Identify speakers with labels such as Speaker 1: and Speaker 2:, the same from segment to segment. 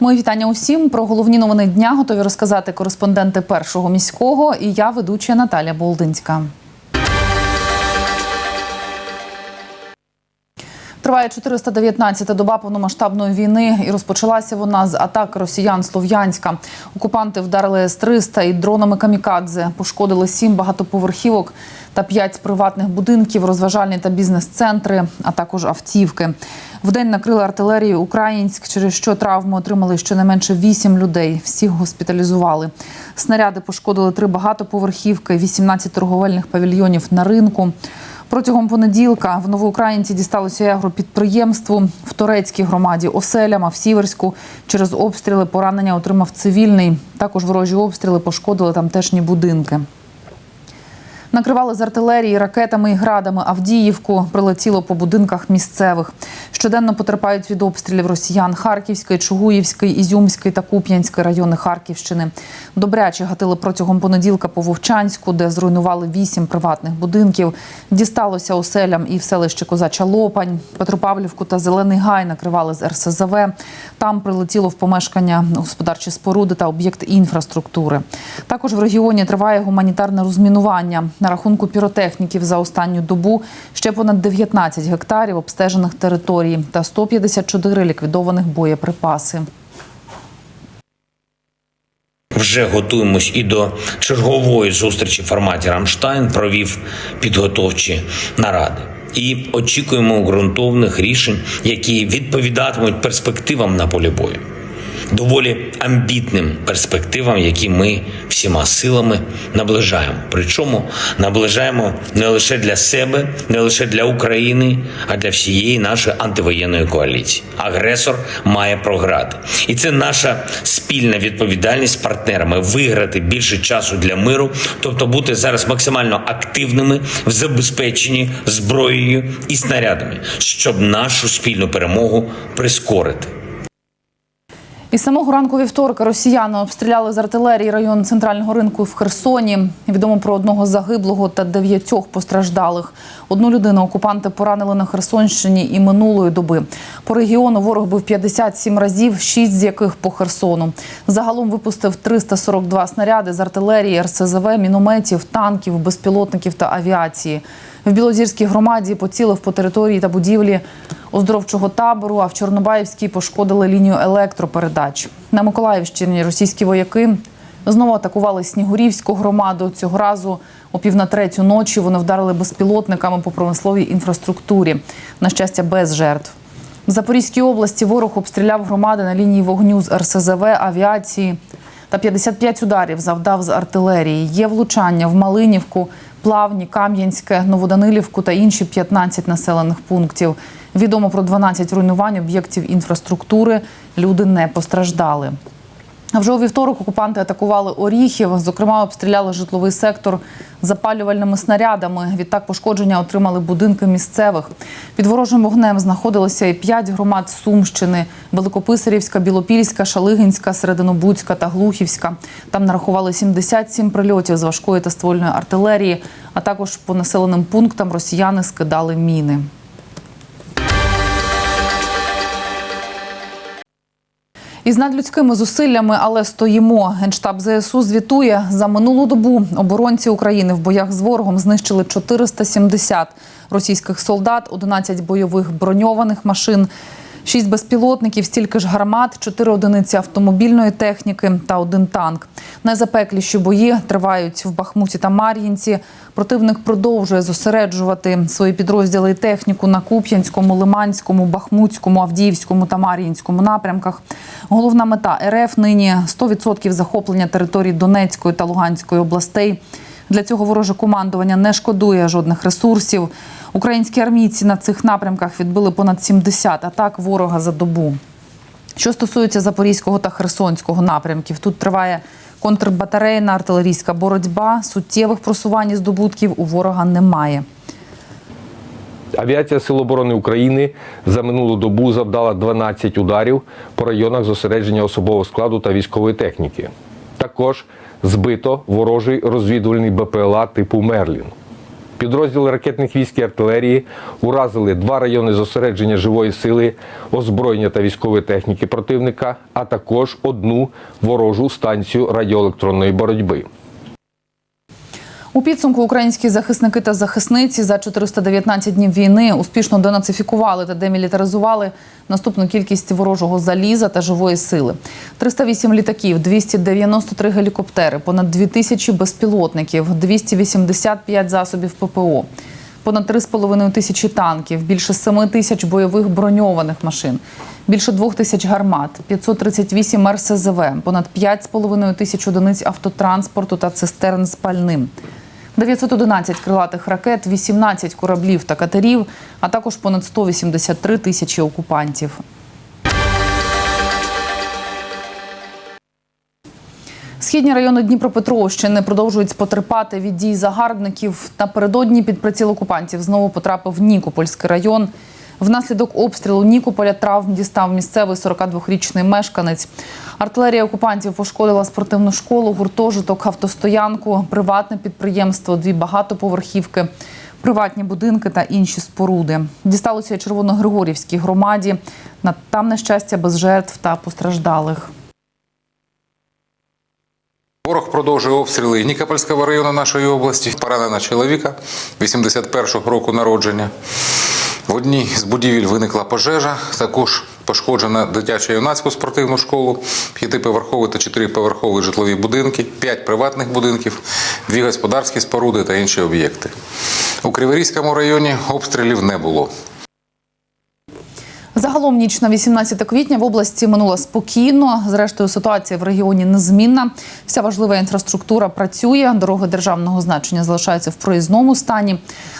Speaker 1: Мої вітання усім. Про головні новини дня готові розказати кореспонденти першого міського. І я ведуча Наталя Болдинська. Триває 419-та доба повномасштабної війни, і розпочалася вона з атак росіян Слов'янська. Окупанти вдарили С-300 і дронами камікадзе. Пошкодили сім багатоповерхівок та п'ять приватних будинків, розважальні та бізнес-центри, а також автівки. Вдень накрили артилерію Українськ, через що травми отримали щонайменше вісім людей. Всіх госпіталізували. Снаряди пошкодили три багатоповерхівки, 18 торговельних павільйонів на ринку. Протягом понеділка в Новоукраїнці дісталося агропідприємству в турецькій громаді оселям, а в Сіверську через обстріли поранення отримав цивільний. Також ворожі обстріли пошкодили тамтешні будинки. Накривали з артилерії, ракетами і градами Авдіївку. Прилетіло по будинках місцевих. Щоденно потерпають від обстрілів росіян Харківський, Чугуївський, Ізюмський та Куп'янський райони Харківщини. Добряче гатили протягом понеділка по Вовчанську, де зруйнували вісім приватних будинків. Дісталося оселям і в селищі Козача Лопань. Петропавлівку та Зелений Гай накривали з РСЗВ. Там прилетіло в помешкання господарчі споруди та об'єкт інфраструктури. Також в регіоні триває гуманітарне розмінування. На рахунку піротехніків за останню добу ще понад 19 гектарів обстежених територій та 154 ліквідованих боєприпаси.
Speaker 2: Вже готуємось і до чергової зустрічі в форматі Рамштайн провів підготовчі наради. І очікуємо ґрунтовних рішень, які відповідатимуть перспективам на полі бою, доволі амбітним перспективам, які ми всіма силами наближаємо. Причому наближаємо не лише для себе, не лише для України, а для всієї нашої антивоєнної коаліції. Агресор має програти, і це наша спільна відповідальність з партнерами виграти більше часу для миру, тобто бути зараз максимально активними в забезпеченні зброєю і снарядами, щоб нашу спільну перемогу прискорити.
Speaker 1: Із самого ранку вівторка росіяни обстріляли з артилерії район центрального ринку в Херсоні. Відомо про одного загиблого та дев'ятьох постраждалих. Одну людину окупанти поранили на Херсонщині і минулої доби. По регіону ворог бив 57 разів, 6 з яких по Херсону. Загалом випустив 342 снаряди з артилерії, РСЗВ, мінометів, танків, безпілотників та авіації. В Білозірській громаді поцілив по території та будівлі оздоровчого табору, а в Чорнобаївській пошкодили лінію електропередач. На Миколаївщині російські вояки знову атакували Снігурівську громаду. Цього разу о пів на третю ночі вони вдарили безпілотниками по промисловій інфраструктурі. На щастя, без жертв. В Запорізькій області ворог обстріляв громади на лінії вогню з РСЗВ, авіації та 55 ударів завдав з артилерії. Є влучання в Малинівку, Плавні, Кам'янське, Новоданилівку та інші 15 населених пунктів. Відомо про 12 руйнувань об'єктів інфраструктури. Люди не постраждали. Вже у вівторок окупанти атакували Оріхів. Зокрема, обстріляли житловий сектор запалювальними снарядами. Відтак пошкодження отримали будинки місцевих. Під ворожим вогнем знаходилося і п'ять громад Сумщини: Великописарівська, Білопільська, Шалигинська, Серединобудська та Глухівська. Там нарахували 77 прильотів з важкої та ствольної артилерії. А також по населеним пунктам росіяни скидали міни. Із надлюдськими зусиллями, але стоїмо. Генштаб ЗСУ звітує за минулу добу. Оборонці України в боях з ворогом знищили 470 російських солдат, 11 бойових броньованих машин. Шість безпілотників, стільки ж гармат, чотири одиниці автомобільної техніки та один танк. Найзапекліші бої тривають в Бахмуті та Мар'їнці. Противник продовжує зосереджувати свої підрозділи і техніку на Куп'янському, Лиманському, Бахмутському, Авдіївському та Мар'їнському напрямках. Головна мета РФ нині 100% захоплення територій Донецької та Луганської областей. Для цього вороже командування не шкодує жодних ресурсів. Українські армійці на цих напрямках відбили понад 70 атак ворога за добу. Що стосується Запорізького та Херсонського напрямків, тут триває контрбатарейна артилерійська боротьба. Суттєвих просувань і здобутків у ворога немає.
Speaker 3: Авіація Сил оборони України за минулу добу завдала 12 ударів по районах зосередження особового складу та військової техніки. Також збито ворожий розвідувальний БПЛА типу Мерлін. Підрозділи ракетних військ і артилерії уразили два райони зосередження живої сили, озброєння та військової техніки противника, а також одну ворожу станцію радіоелектронної боротьби.
Speaker 1: У підсумку українські захисники та захисниці за 419 днів війни успішно денацифікували та демілітаризували наступну кількість ворожого заліза та живої сили: 308 літаків, 293 гелікоптери, понад 2000 безпілотників, 285 засобів ППО. Понад 3,5 тисячі танків, більше 7 тисяч бойових броньованих машин, більше 2 тисяч гармат, 538 РСЗВ, понад 5,5 тисяч одиниць автотранспорту та цистерн з пальним. 911 крилатих ракет, 18 кораблів та катерів, а також понад 183 тисячі окупантів. Східні райони Дніпропетровщини продовжують спотерпати від дій загарбників. Напередодні під приціл окупантів знову потрапив Нікопольський район. Внаслідок обстрілу Нікополя травм дістав місцевий 42-річний мешканець. Артилерія окупантів пошкодила спортивну школу, гуртожиток, автостоянку, приватне підприємство, дві багатоповерхівки, приватні будинки та інші споруди. Дісталося Червоногригорівській громаді. На там нещастя без жертв та постраждалих.
Speaker 4: Ворог продовжує обстріли Нікопольського району нашої області. Поранена чоловіка 81-го року народження. В одній з будівель виникла пожежа. Також пошкоджена дитяча юнацьку спортивну школу, п'ятиповерхові та чотириповерхові житлові будинки, п'ять приватних будинків, дві господарські споруди та інші об'єкти. У Криворізькому районі обстрілів не було.
Speaker 1: Загалом ніч на 18 квітня в області минула спокійно. Зрештою, ситуація в регіоні незмінна. Вся важлива інфраструктура працює. Дороги державного значення залишаються в проїзному стані.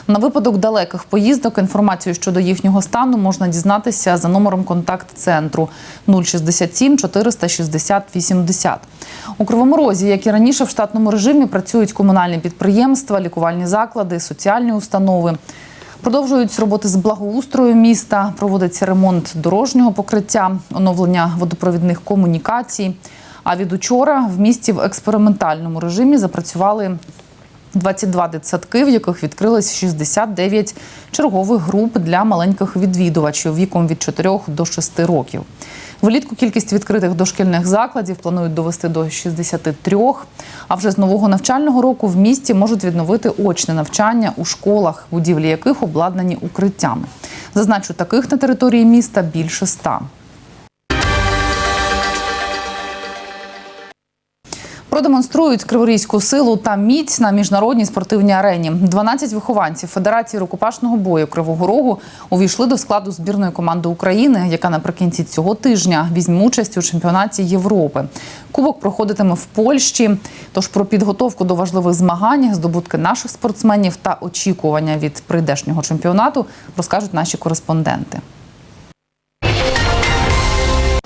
Speaker 1: На випадок далеких поїздок інформацію щодо їхнього стану можна дізнатися за номером контакт-центру 067 460 80. У Кривому Розі, як і раніше, в штатному режимі працюють комунальні підприємства, лікувальні заклади, соціальні установи. Продовжують роботи з благоустрою міста, проводиться ремонт дорожнього покриття, оновлення водопровідних комунікацій. А від учора в місті в експериментальному режимі запрацювали 22 дитсадки, в яких відкрилось 69 чергових груп для маленьких відвідувачів віком від 4 до 6 років. Влітку кількість відкритих дошкільних закладів планують довести до 63, а вже з нового навчального року в місті можуть відновити очне навчання у школах, будівлі яких обладнані укриттями. Зазначу, таких на території міста більше ста. Продемонструють криворізьку силу та міць на міжнародній спортивній арені. 12 вихованців Федерації рукопашного бою Кривого Рогу увійшли до складу збірної команди України, яка наприкінці цього тижня візьме участь у чемпіонаті Європи. Кубок проходитиме в Польщі. Тож про підготовку до важливих змагань, здобутки наших спортсменів та очікування від прийдешнього чемпіонату розкажуть наші кореспонденти.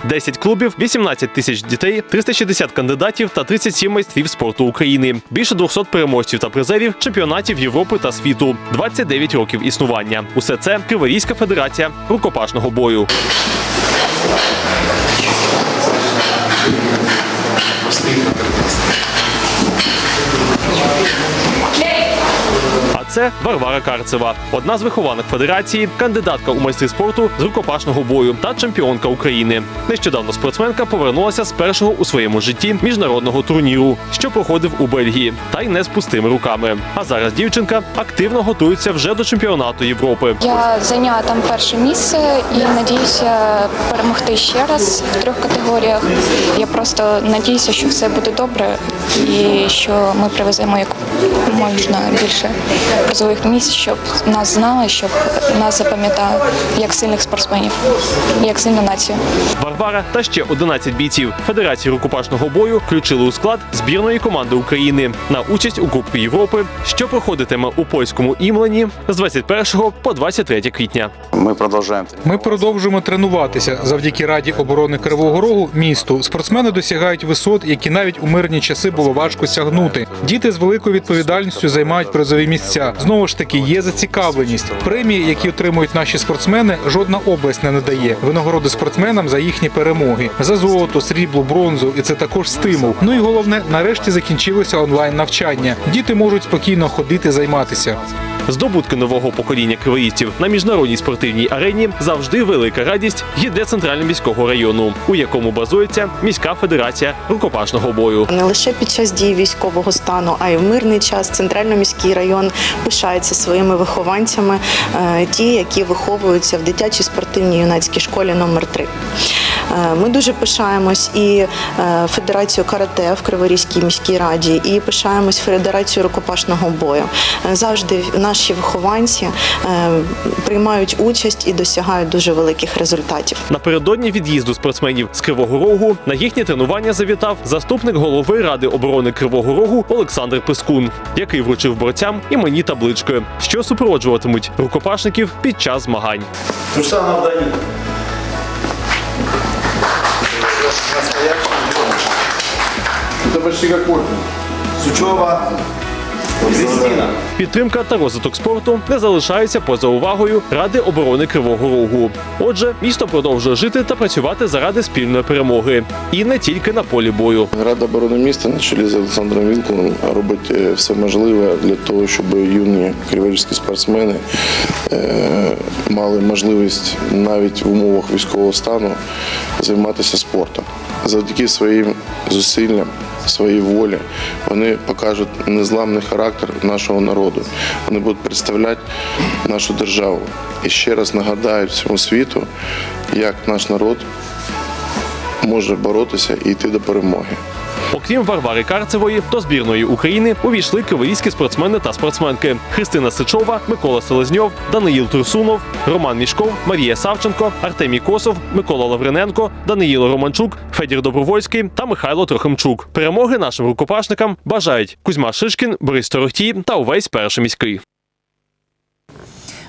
Speaker 5: 10 клубів, 18 тисяч дітей, 360 кандидатів та 37 майстрів спорту України. Більше 200 переможців та призерів чемпіонатів Європи та світу. 29 років існування. Усе це Криворізька федерація рукопашного бою. Це Варвара Карцева, одна з вихованок федерації, кандидатка у майстри спорту з рукопашного бою та чемпіонка України. Нещодавно спортсменка повернулася з першого у своєму житті міжнародного турніру, що проходив у Бельгії, та й не з пустими руками. А зараз дівчинка активно готується вже до чемпіонату Європи.
Speaker 6: Я зайняла там перше місце і надіюся перемогти ще раз в трьох категоріях. Я просто надіюся, що все буде добре і що ми привеземо як можна більше призових місць, щоб нас знали, щоб нас запам'ятали як сильних спортсменів, як сильну націю.
Speaker 5: Варвара та ще 11 бійців Федерації рукопашного бою включили у склад збірної команди України на участь у Кубку Європи, що проходитиме у польському імлені з 21 по 23 квітня.
Speaker 7: Ми продовжуємо.
Speaker 8: Ми продовжуємо тренуватися. Завдяки Раді оборони Кривого Рогу місту спортсмени досягають висот, які навіть у мирні часи було важко сягнути. Діти з великою відповідальністю займають призові місця. Знову ж таки, є зацікавленість. Премії, які отримують наші спортсмени, жодна область не надає. Винагороди спортсменам за їхні перемоги, за золото, срібло, бронзу, і це також стимул. Ну і головне, нарешті закінчилося онлайн навчання. Діти можуть спокійно ходити займатися.
Speaker 5: Здобутки нового покоління кривоїстів на міжнародній спортивній арені завжди велика радість і для центрально-міського району, у якому базується міська федерація рукопашного бою.
Speaker 7: Не лише під час дії військового стану, а й в мирний час центрально-міський район пишається своїми вихованцями, е, ті, які виховуються в дитячій спортивній юнацькій школі номер 3 Ми дуже пишаємось і е, Федерацією карате в Криворізькій міській раді, і пишаємось Федерацією рукопашного бою. Е, Завжди наші вихованці е, приймають участь і досягають дуже великих результатів.
Speaker 5: Напередодні від'їзду спортсменів з Кривого Рогу на їхнє тренування завітав заступник голови ради оборони Кривого Рогу Олександр Пискун, який вручив борцям імені таблички, що супроводжуватимуть рукопашників під час змагань.
Speaker 9: То же Дани. Это как корпус. Сучева.
Speaker 5: Підтримка та розвиток спорту не залишаються поза увагою Ради оборони Кривого Рогу. Отже, місто продовжує жити та працювати заради спільної перемоги, і не тільки на полі бою.
Speaker 10: Рада оборони міста на чолі з Олександром Вілкулом робить е, все можливе для того, щоб юні криворізькі спортсмени е, мали можливість навіть в умовах військового стану займатися спортом. Завдяки своїм зусиллям, своїй волі вони покажуть незламний характер нашого народу. Вони будуть представляти нашу державу. І ще раз нагадають всьому світу, як наш народ може боротися і йти до перемоги.
Speaker 5: Окрім Варвари Карцевої, до збірної України увійшли криворізькі спортсмени та спортсменки Христина Сичова, Микола Селезньов, Даниїл Турсунов, Роман Мішков, Марія Савченко, Артемій Косов, Микола Лавриненко, Даниїл Романчук, Федір Добровольський та Михайло Трохимчук. Перемоги нашим рукопашникам бажають Кузьма Шишкін, Борис Торохтій та увесь перший міський.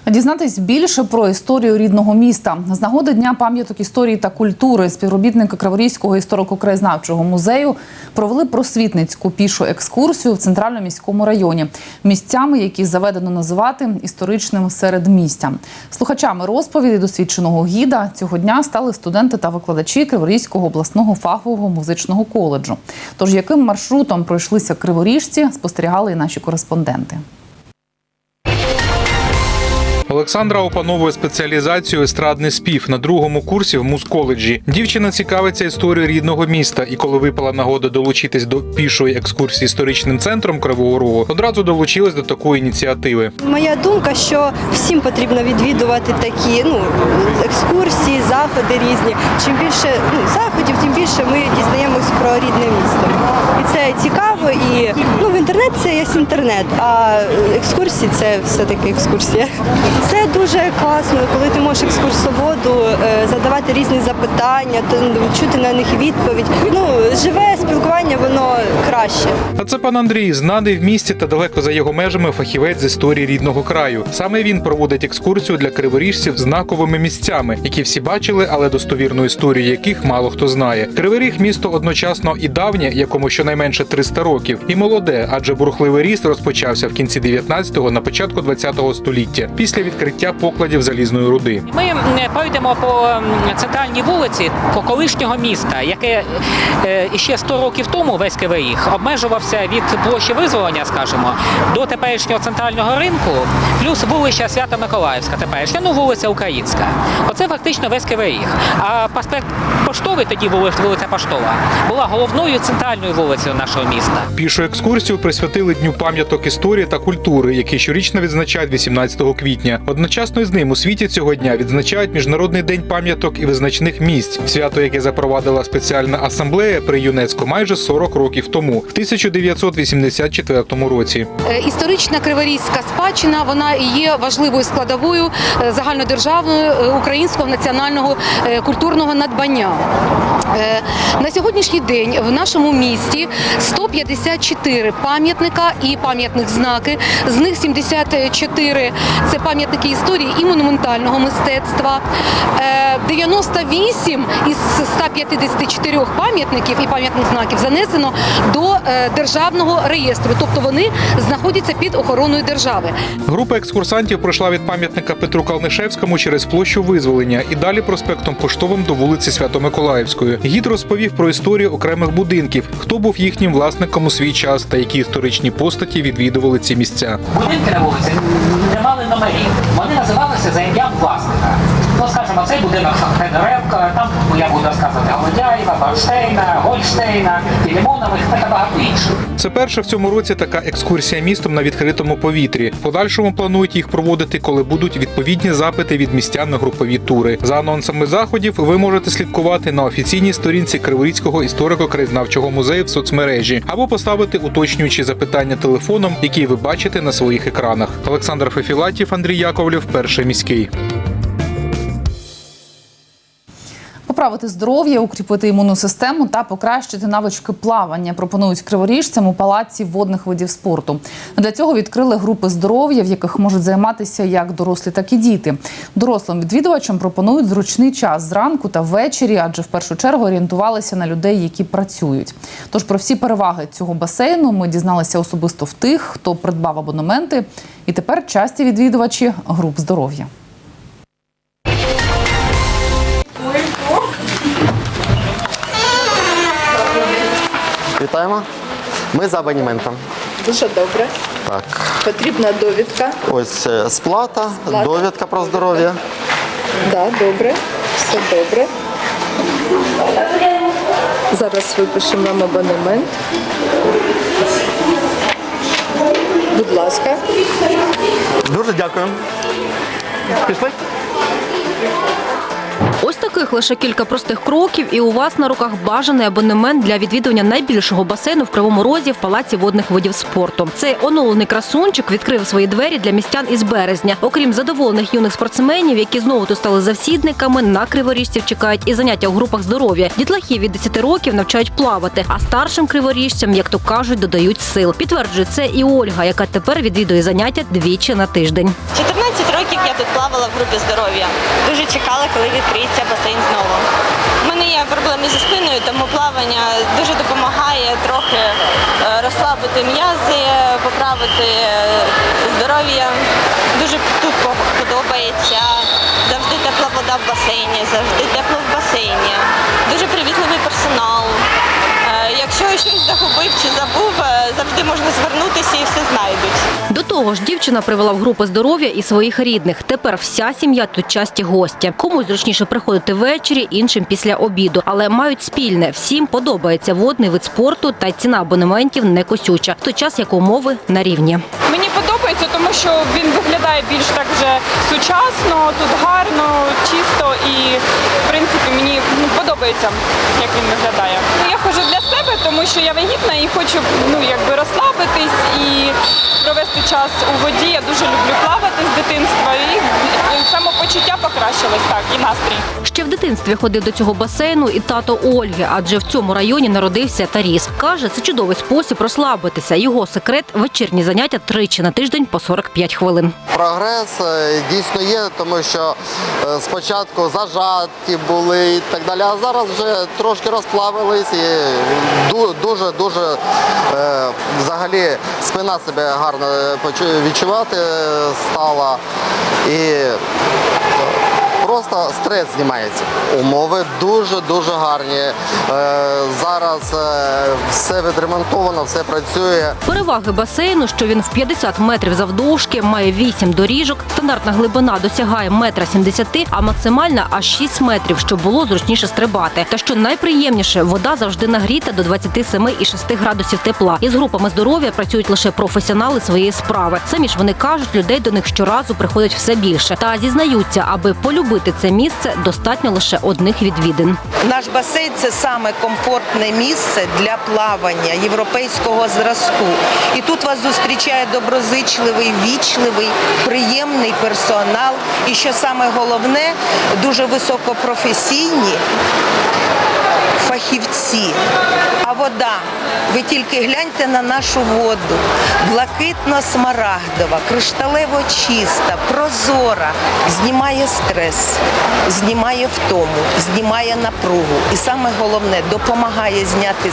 Speaker 1: Дізнатись більше про історію рідного міста з нагоди дня пам'яток історії та культури співробітники Криворізького історико-краєзнавчого музею провели просвітницьку пішу екскурсію в центральному міському районі місцями, які заведено називати історичним середмістям. Слухачами розповіді досвідченого гіда цього дня стали студенти та викладачі Криворізького обласного фахового музичного коледжу. Тож яким маршрутом пройшлися криворіжці, спостерігали і наші кореспонденти.
Speaker 8: Олександра опановує спеціалізацію естрадний спів на другому курсі в музколеджі. Дівчина цікавиться історією рідного міста, і коли випала нагода долучитись до пішої екскурсії історичним центром Кривого Рогу, одразу долучилась до такої ініціативи.
Speaker 11: Моя думка, що всім потрібно відвідувати такі ну екскурсії, заходи різні. Чим більше ну, заходів, тим більше ми дізнаємось про рідне місто. І це цікаво. І ну в інтернет це є інтернет, а екскурсії це все таки екскурсія. Це дуже класно, коли ти можеш екскурсоводу е, задавати різні запитання, ну, чути на них відповідь. Ну живе спілкування, воно краще.
Speaker 8: А це пан Андрій, знаний в місті та далеко за його межами фахівець з історії рідного краю. Саме він проводить екскурсію для криворіжців знаковими місцями, які всі бачили, але достовірну історію яких мало хто знає. Кривий Ріг місто одночасно і давнє, якому щонайменше 300 років, і молоде, адже бурхливий ріст розпочався в кінці 19-го, на початку 20-го століття, після відкриття покладів залізної руди.
Speaker 12: Ми м, пойдемо по центральній вулиці по колишнього міста, яке е, ще 100 років тому весь Кривий обмежувався від площі визволення, скажімо, до теперішнього центрального ринку, плюс вулиця Свята Миколаївська, теперішня, ну вулиця Українська. Оце фактично весь Кривий А проспект Поштовий, тоді вулиця, Поштова, була головною центральною вулицею нашого міста.
Speaker 8: Пішу екскурсію присвятили Дню пам'яток історії та культури, який щорічно відзначають 18 квітня. Одночасно з ним у світі цього дня відзначають Міжнародний день пам'яток і визначних місць, свято, яке запровадила спеціальна асамблея при ЮНЕСКО майже 40 років тому, в 1984 році.
Speaker 13: Е, Історична криворізька спадщина вона є важливою складовою е, загальнодержавного е, українського національного культурного надбання. На сьогоднішній день в нашому місті 154 пам'ятника і пам'ятних знаки. З них 74 – це пам'ятники пам'ятники історії і монументального мистецтва. Е, 98 із 154 пам'ятників і пам'ятних знаків занесено до е, державного реєстру, тобто вони знаходяться під охороною держави.
Speaker 8: Група екскурсантів пройшла від пам'ятника Петру Калнишевському через площу Визволення і далі проспектом Поштовим до вулиці Свято-Миколаївської. Гід розповів про історію окремих будинків, хто був їхнім власником у свій час та які історичні постаті відвідували ці місця.
Speaker 12: Будинки на вулиці не мали. Вони називалися за ім'ям власника. Скажімо, цей будинок Федоренка, там я буду сказати Голодяєва, Барштейна, Гольштейна, Філімонових та багато інших.
Speaker 8: Це перша в цьому році така екскурсія містом на відкритому повітрі. Подальшому планують їх проводити, коли будуть відповідні запити від містян на групові тури. За анонсами заходів ви можете слідкувати на офіційній сторінці Криворізького історико-краєзнавчого музею в соцмережі або поставити уточнюючі запитання телефоном, які ви бачите на своїх екранах. Олександр Фефілатів, Андрій Яковлів, перший міський.
Speaker 1: Поправити здоров'я, укріпити імунну систему та покращити навички плавання пропонують криворіжцям у палаці водних видів спорту. Для цього відкрили групи здоров'я, в яких можуть займатися як дорослі, так і діти. Дорослим відвідувачам пропонують зручний час зранку та ввечері, адже в першу чергу орієнтувалися на людей, які працюють. Тож про всі переваги цього басейну ми дізналися особисто в тих, хто придбав абонементи, і тепер часті відвідувачі груп здоров'я.
Speaker 14: Вітаємо. Ми за абонементом.
Speaker 7: Дуже добре.
Speaker 14: Так,
Speaker 7: Потрібна довідка.
Speaker 14: ось е, сплата,
Speaker 7: Сплата.
Speaker 14: довідка про здоров'я.
Speaker 7: Да, добре. Все добре. Зараз випишемо вам абонемент. Будь ласка.
Speaker 14: Дуже дякую. Пішли?
Speaker 15: Ось таких лише кілька простих кроків, і у вас на руках бажаний абонемент для відвідування найбільшого басейну в Кривому Розі в палаці водних видів спорту. Цей оновлений красунчик відкрив свої двері для містян із березня. Окрім задоволених юних спортсменів, які знову тут стали завсідниками, на криворіжців чекають і заняття у групах здоров'я. Дітлахів від 10 років навчають плавати, а старшим криворіжцям, як то кажуть, додають сил. Підтверджує це і Ольга, яка тепер відвідує заняття двічі на тиждень.
Speaker 16: 14 років я тут плавала в групі здоров'я. Дуже чекала, коли відкриється басейн знову. У мене є проблеми зі спиною, тому плавання дуже допомагає трохи е, розслабити м'язи, поправити е, здоров'я. Дуже тут по- подобається. Завжди тепла вода в басейні, завжди тепло в басейні. Дуже привітливий персонал. Якщо щось загубив чи забув, е, завжди можна звернутися і все знайдуть.
Speaker 15: До того ж, дівчина привела в групи здоров'я і своїх рідних. Тепер вся сім'я тут часті гості. Комусь зручніше приходити ввечері, іншим після обіду. Але мають спільне. Всім подобається водний вид спорту та ціна абонементів не косюча. В той час як умови на рівні.
Speaker 17: Мені подобається, тому що він виглядає більш так вже сучасно, тут гарно, чисто і в принципі мені ну, подобається, як він виглядає. Ну, я ходжу для себе, тому що я вагітна і хочу ну, якби розслабитись і провести час у воді. Я дуже люблю плавати з дитинства і самопочуття покращилось так, і настрій.
Speaker 15: Ще в дитинстві ходив до цього басейну і тато Ольги, адже в цьому районі народився та ріс. Каже, це чудовий спосіб розслабитися. Його секрет вечірні заняття тричі на тиждень по 45 хвилин.
Speaker 14: Прогрес е, дійсно є, тому що е, спочатку зажаті були і так далі, а зараз вже трошки розплавились і ду- дуже дуже е, взагалі спина себе гарно е, відчувати е, стала. І просто стрес знімається. Умови дуже дуже гарні. Е, зараз е, все відремонтовано, все працює.
Speaker 15: Переваги басейну, що він в 50 метрів завдовжки, має 8 доріжок. Стандартна глибина досягає метра 70, а максимальна аж 6 метрів, щоб було зручніше стрибати. Та що найприємніше, вода завжди нагріта до 27,6 градусів тепла. Із групами здоров'я працюють лише професіонали своєї справи. Самі ж вони кажуть, людей до них щоразу приходить все більше. Та зізнаються, аби полюбити це місце, достатньо лише одних відвідин.
Speaker 18: Наш басейн це саме комфортне місце для плавання європейського зразку. І тут вас зустрічає доброзичливий, вічливий, приємний персонал. І що саме головне, дуже високопрофесійні фахівці. А вода. Ви тільки гляньте на нашу воду. Блакитно-смарагдова, кришталево чиста, прозора. Знімає стрес, знімає втому, знімає напругу. І саме головне, допомагає зняти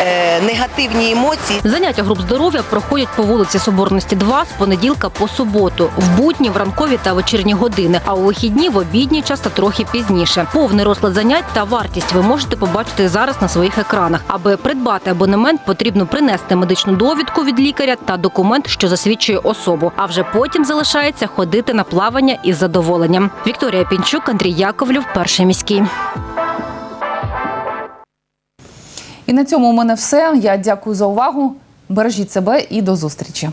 Speaker 18: е, негативні емоції.
Speaker 15: Заняття груп здоров'я проходять по вулиці Соборності 2 з понеділка по суботу, в будні, в ранкові та вечірні години, а у вихідні в обідній час та трохи пізніше. Повний розклад занять та вартість ви можете побачити зараз на своїх екранах. Аби придбати абонемент, потрібно принести медичну довідку від лікаря та документ, що засвідчує особу. А вже потім залишається ходити на плавання із задоволенням. Вікторія Пінчук, Андрій Яковлів, перший міський.
Speaker 1: І на цьому у мене все. Я дякую за увагу. Бережіть себе і до зустрічі.